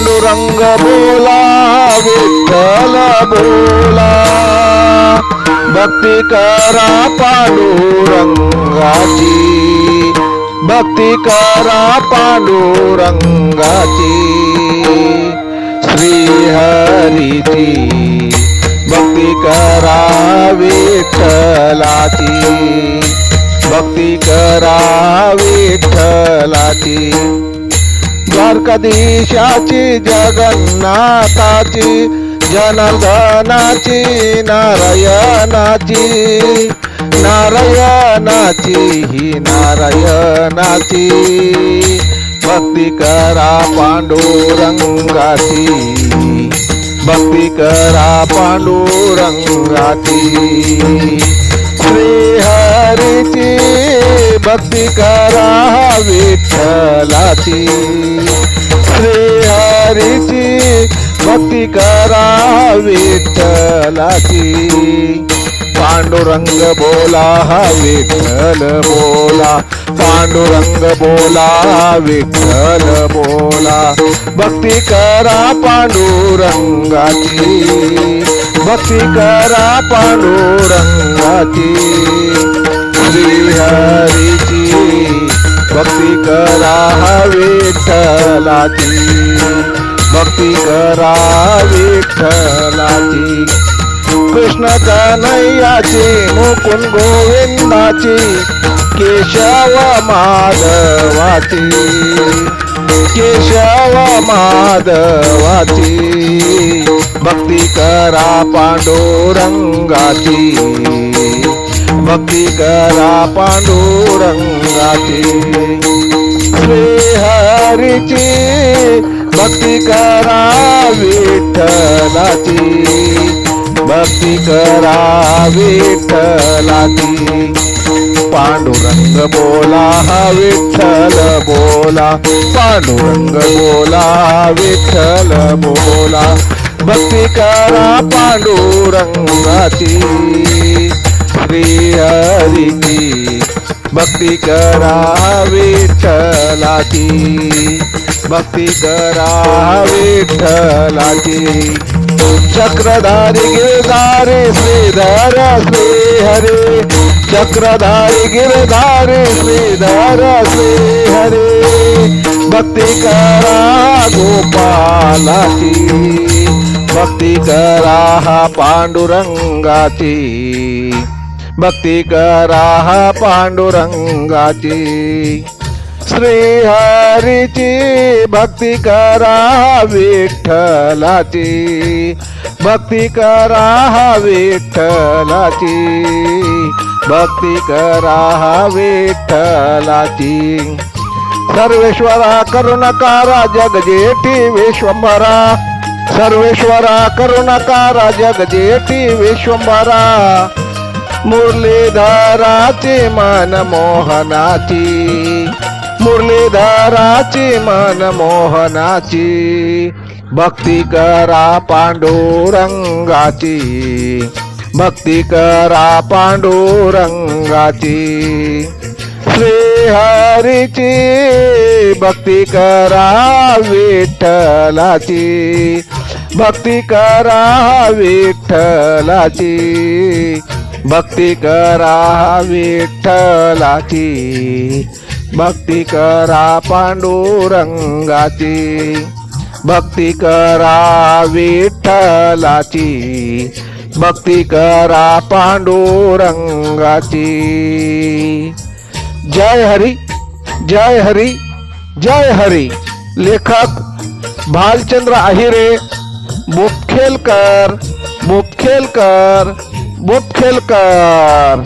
पांडुरंग बोला विठ्ठल बोला. भक्ती करा पांडुरंगाची भक्ती करा पांडुरंगाची. श्री हरीची भक्ती करा विठ्ठलाची. भक्ती करा विठ्ठलाची. द्वारकाधीशाची जगन्नाथाची जनार्दनाची नारायणाची नारायणाची ही नारायणाची भक्ती करा पांडुरंगाची भक्ती करा पांडुरंगाची श्री हरीची भक्ती करा विठ्ठलाची श्री हरीची भक्ती करा विठ्ठलाची पांडुरंग बोला विठ्ठल बोला. पांडुरंग बोला विठ्ठल बोला. भक्ती करा पांडुरंगाची. भक्ती करा पांडुरंगाची. विठ्ठलाची भक्ती करा विठ्ठलाची कृष्ण कन्हैयाची मुकुंद गोविंदाची केशव माधवाची. केशव माधवाची. भक्ती करा पांडुरंगाची. भक्ती करा पांडुरंगाची. श्री हरीची भक्ती करा विठ्ठलाची. भक्ती करा विठ्ठलाची. पांडुरंग बोला हा विठ्ठल बोला. पांडुरंग बोला विठ्ठल बोला. भक्ती करा पांडुरंगाची. श्री हरीची भक्ती करा विठ्ठलाची भक्ती करा विठ्ठलाची चक्रधारी गिरधारी श्रीधर श्री हरे। चक्रधारी गिरधारी श्रीधर श्री हरे। भक्ती करा गोपालाची भक्ती करा पांडुरंगाची भक्ती करा हा पांडुरंगाची. श्रीहरीची भक्ती करा विठ्ठलाची. भक्ती करा विठ्ठलाची. भक्ती करा विठ्ठलाची. सर्वेश्वरा करुणकारा जगजेठी विश्वंभरा. सर्वेश्वरा करुणकारा जगजेठी विश्वंभरा. मुरलीधराची मन मोहनाची. मुरलीधराची मन मोहनाची. भक्ती करा पांडुरंगाची. भक्ती करा पांडुरंगाची. श्रीहरीची भक्ती करा विठ्ठलाची. भक्ती करा विठ्ठलाची. भक्ती करा विठ्ठलाची. भक्ती करा पांडुरंगाची. भक्ती करा विठ्ठलाची. भक्ती करा पांडुरंगाची. जय हरी जय हरी जय हरी. लेखक भालचंद्र आहिरे मुपखेलकर मुपखेलकर. बुपखेलकर